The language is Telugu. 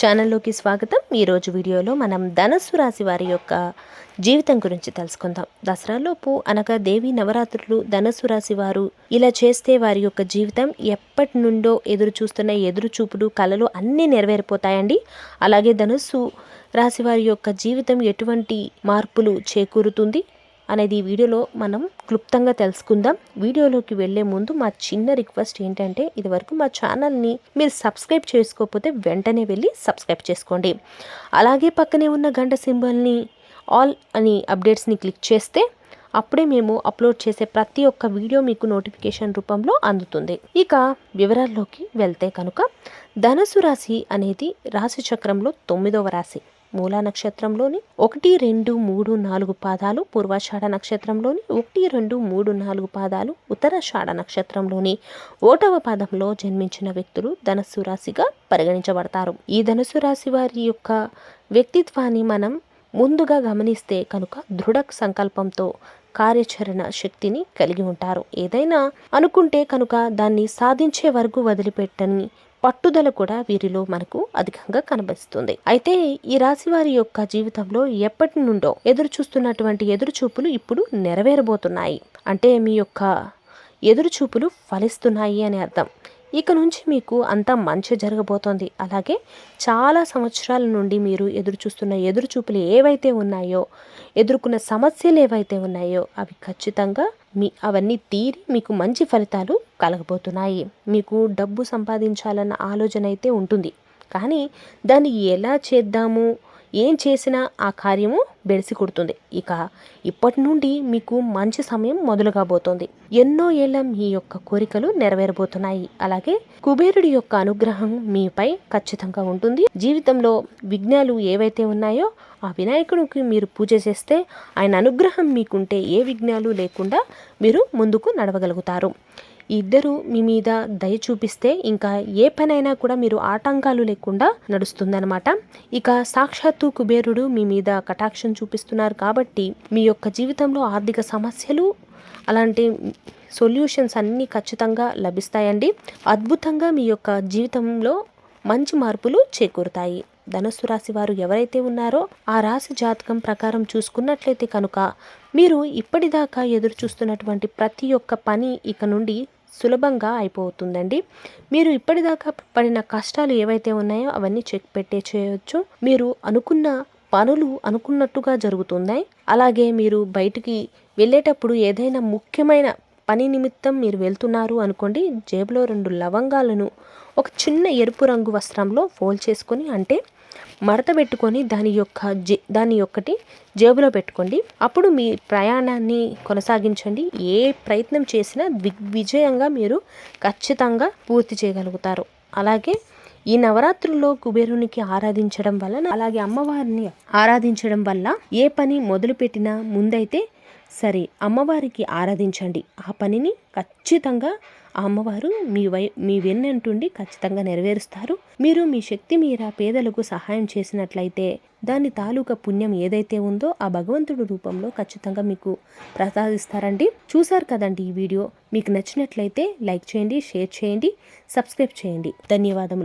ఛానల్లోకి స్వాగతం. ఈరోజు వీడియోలో మనం ధనస్సు రాశి వారి యొక్క జీవితం గురించి తెలుసుకుందాం. దసరాలోపు అనగా దేవి నవరాత్రులు ధనస్సు రాశి వారు ఇలా చేస్తే వారి యొక్క జీవితం ఎప్పటి నుండో ఎదురు చూస్తున్న ఎదురు చూపులు కళలు అన్నీ నెరవేరిపోతాయండి. అలాగే ధనస్సు రాశి వారి యొక్క జీవితం ఎటువంటి మార్పులు చేకూరుతుంది? అనేది ఈ వీడియోలో మనం క్లుప్తంగా తెలుసుకుందాం. వీడియోలోకి వెళ్ళే ముందు మా చిన్న రిక్వెస్ట్ ఏంటంటే ఇదివరకు మా ఛానల్ని మీరు సబ్స్క్రైబ్ చేసుకోకపోతే వెంటనే వెళ్ళి సబ్స్క్రైబ్ చేసుకోండి. అలాగే పక్కనే ఉన్న గంట సింబల్ని ఆల్ అని అప్డేట్స్ని క్లిక్ చేస్తే అప్పుడే మేము అప్లోడ్ చేసే ప్రతి ఒక్క వీడియో మీకు నోటిఫికేషన్ రూపంలో అందుతుంది. ఇక వివరాల్లోకి వెళ్తే కనుక ధనుసు రాశి అనేది రాశి చక్రంలో తొమ్మిదవ రాశి. మూలా నక్షత్రంలోని ఒకటి రెండు మూడు నాలుగు పాదాలు పూర్వాషాఢ నక్షత్రంలోని ఒకటి రెండు మూడు నాలుగు పాదాలు ఉత్తరాషాఢ నక్షత్రంలోని ఓటవ పాదంలో జన్మించిన వ్యక్తులు ధనస్సు రాశిగా పరిగణించబడతారు. ఈ ధనుసు రాశి వారి యొక్క వ్యక్తిత్వాన్ని మనం ముందుగా గమనిస్తే కనుక దృఢ సంకల్పంతో కార్యాచరణ శక్తిని కలిగి ఉంటారు. ఏదైనా అనుకుంటే కనుక దాన్ని సాధించే వరకు వదిలిపెట్టని పట్టుదల కూడా వీరిలో మనకు అధికంగా కనిపిస్తుంది అయితే ఈ రాశి వారి యొక్క జీవితంలో ఎప్పటి నుండో ఎదురు చూస్తున్నటువంటి ఎదురు చూపులు ఇప్పుడు నెరవేరబోతున్నాయి. అంటే మీ యొక్క ఎదురు చూపులు ఫలిస్తున్నాయి అని అర్థం. ఇక నుంచి మీకు అంతా మంచి జరగబోతోంది. అలాగే చాలా సంవత్సరాల నుండి మీరు ఎదురు చూస్తున్న ఎదురు చూపులు ఏవైతే ఉన్నాయో ఎదుర్కొన్న సమస్యలు ఏవైతే ఉన్నాయో అవి ఖచ్చితంగా మీ అవన్నీ తీరి మీకు మంచి ఫలితాలు కలగబోతున్నాయి. మీకు డబ్బు సంపాదించాలన్న ఆలోచన అయితే ఉంటుంది. కానీ దాన్ని ఎలా చేద్దాము? ఏం చేసినా ఆ కార్యము బెడిసి కొడుతుంది. ఇక ఇప్పటి నుండి మీకు మంచి సమయం మొదలు కాబోతోంది. ఎన్నో ఏళ్ళ మీ యొక్క కోరికలు నెరవేరబోతున్నాయి. అలాగే కుబేరుడి యొక్క అనుగ్రహం మీపై ఖచ్చితంగా ఉంటుంది. జీవితంలో విఘ్నాలు ఏవైతే ఉన్నాయో ఆ వినాయకుడికి మీరు పూజ చేస్తే ఆయన అనుగ్రహం మీకుంటే ఏ విఘ్నాలు లేకుండా మీరు ముందుకు నడవగలుగుతారు. ఇద్దరు మీ మీద దయ చూపిస్తే ఇంకా ఏ పనైనా కూడా మీరు ఆటంకాలు లేకుండా నడుస్తుందనమాట ఇక సాక్షాత్తు కుబేరుడు మీ మీద కటాక్షం చూపిస్తున్నారు కాబట్టి మీ యొక్క జీవితంలో ఆర్థిక సమస్యలు అలాంటి సొల్యూషన్స్ అన్నీ ఖచ్చితంగా లభిస్తాయండి. అద్భుతంగా మీ యొక్క జీవితంలో మంచి మార్పులు చేకూరుతాయి. ధనస్సు రాశి వారు ఎవరైతే ఉన్నారో ఆ రాశి జాతకం ప్రకారం చూసుకున్నట్లయితే కనుక మీరు ఇప్పటిదాకా ఎదురు చూస్తున్నటువంటి ప్రతి ఒక్క పని ఇక నుండి సులభంగా అయిపోతుందండి. మీరు ఇప్పటిదాకా పడిన కష్టాలు ఏవైతే ఉన్నాయో అవన్నీ చెక్ పెట్టే చేయొచ్చు. మీరు అనుకున్న పనులు అనుకున్నట్టుగా జరుగుతున్నాయి. అలాగే మీరు బయటికి వెళ్ళేటప్పుడు ఏదైనా ముఖ్యమైన పని నిమిత్తం మీరు వెళ్తున్నారు అనుకోండి జేబులో రెండు లవంగాలను ఒక చిన్న ఎరుపు రంగు వస్త్రంలో ఫోల్డ్ చేసుకొని అంటే మడత పెట్టుకొని దాని యొక్క జే దాని యొక్కటి జేబులో పెట్టుకోండి. అప్పుడు మీ ప్రయాణాన్ని కొనసాగించండి. ఏ ప్రయత్నం చేసినా దిగ్విజయంగా మీరు ఖచ్చితంగా పూర్తి చేయగలుగుతారు. అలాగే ఈ నవరాత్రుల్లో కుబేరునికి ఆరాధించడం వలన అలాగే అమ్మవారిని ఆరాధించడం వల్ల ఏ పని మొదలుపెట్టినా ముందైతే సరే అమ్మవారికి ఆరాధించండి. ఆ పనిని ఖచ్చితంగా ఆ అమ్మవారు మీ వై మీ వెన్నంటుండి ఖచ్చితంగా నెరవేరుస్తారు. మీరు మీ శక్తి మీర పేదలకు సహాయం చేసినట్లయితే దాని తాలూకా పుణ్యం ఏదైతే ఉందో ఆ భగవంతుడు రూపంలో ఖచ్చితంగా మీకు ప్రసాదిస్తారండి. చూసారు కదండి ఈ వీడియో? మీకు నచ్చినట్లయితే లైక్ చేయండి షేర్ చేయండి సబ్స్క్రైబ్ చేయండి. ధన్యవాదములు.